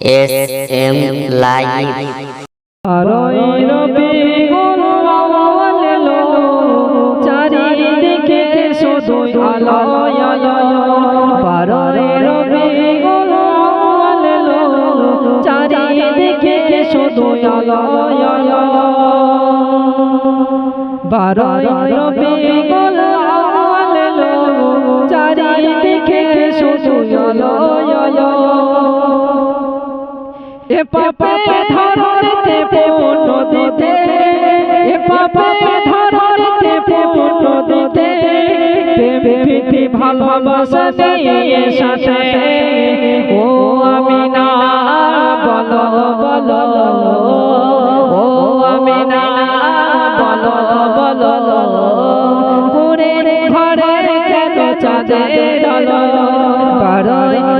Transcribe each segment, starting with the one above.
S M live চারিদিকে শুধু আলো। আলো। বারয় চারিদিকে শুধু চারিদিকে শুধু এ পাপে ধরতে পূর্ণ দিতে। এ পাপে ধরতে পূর্ণ দিতে। প্রীতি ভালোবাসা দিয়ে সাথে ও আমি না বলো বলো। ও আমি না বলো বলো। ঘরে কেন চাঁদের বারোই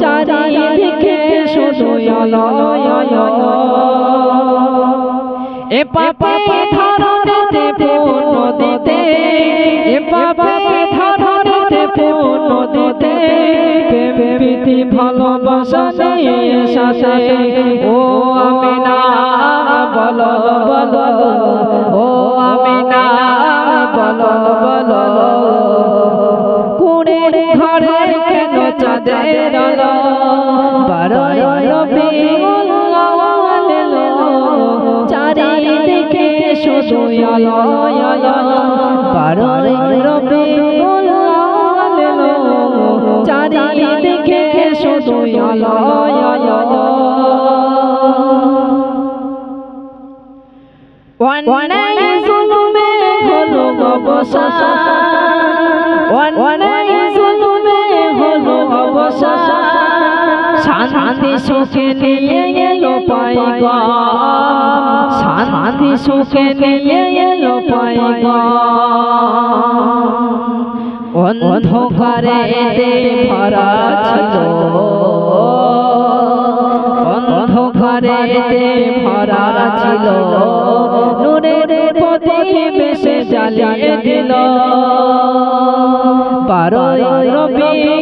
চারিদিকে এ পাপে এ পাপে দিতে প্রীতি ভালোবাসা সাথে ও আমি না বলো বলো শুধু আলো আলো বারোই রবিউল আউয়াল লো চারিদিকে আলো অন্যায় জুলুমে হলো অবসান শান্তি সুখে নিয়ে এলো পাইগা শান্তি সুখে নিয়ে এলো পাইগা অন্ধকারে ভরা ছিল অন্ধকারে ভরা ছিল নূরের প্রতিবেশে জ্বালিয়ে দিল। বারোই রবিউল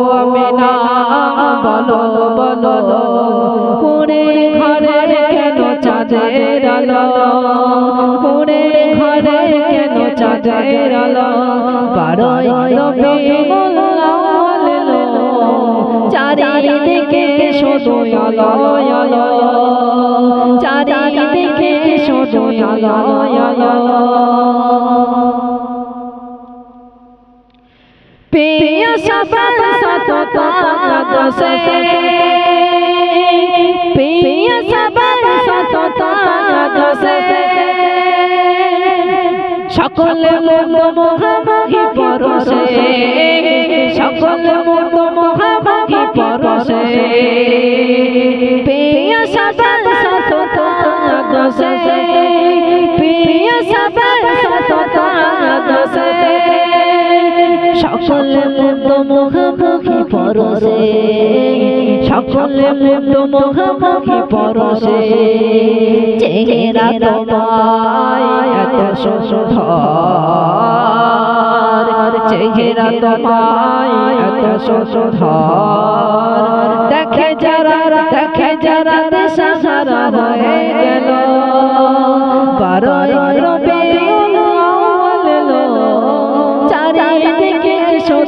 বলো বলো পুরে ঘরে কেন চাঁদের আলো? পুরে ঘরে কেন চাঁদের আলো? বারোই চারিদিকে শুধু আলো আলো। চারিদিকে শুধু আলো আলো। সবার সততা দশে প্রিয় সবার সততা দশে সকলে মহামাহি পরশে সকলে মহামাহি পরশে প্রিয় সবার সততা দশে প্রিয় সবার সকলে মন্দ মুখোমুখি পরশে। সকলে মন্দ মুখোমুখি পরশে। চেহারা তোমায় এত চেহারা তোমায় এত দেখে যারা দেখে যারা দেশাহারা হয়ে গেল। বারোই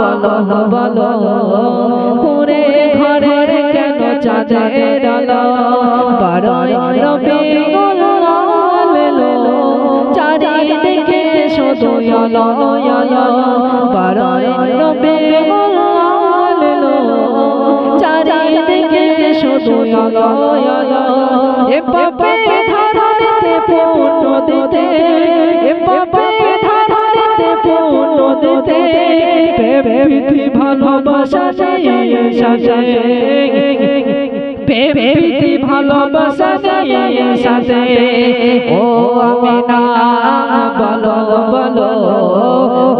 বলো বলো ঘুরে ঘরে কেন চাঁদের আলো? বারোই রবি চারিদিকে শুধু আলো আলো বারোই এ পাপে ধারণেতে পূর্ণ দিতে দিতে ভালোবাসা নিয়ে সাথে প্রীতি ভালোবাসা নিয়ে সাথে ও আমি না বলো বলো।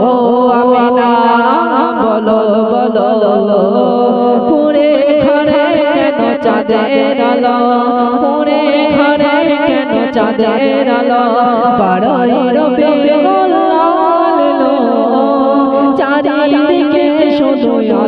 ও আমি না বলো বলো। পুরে ঘরে কেন চাঁদের আলো? পুরে ঘরে কেন চাঁদের আলো?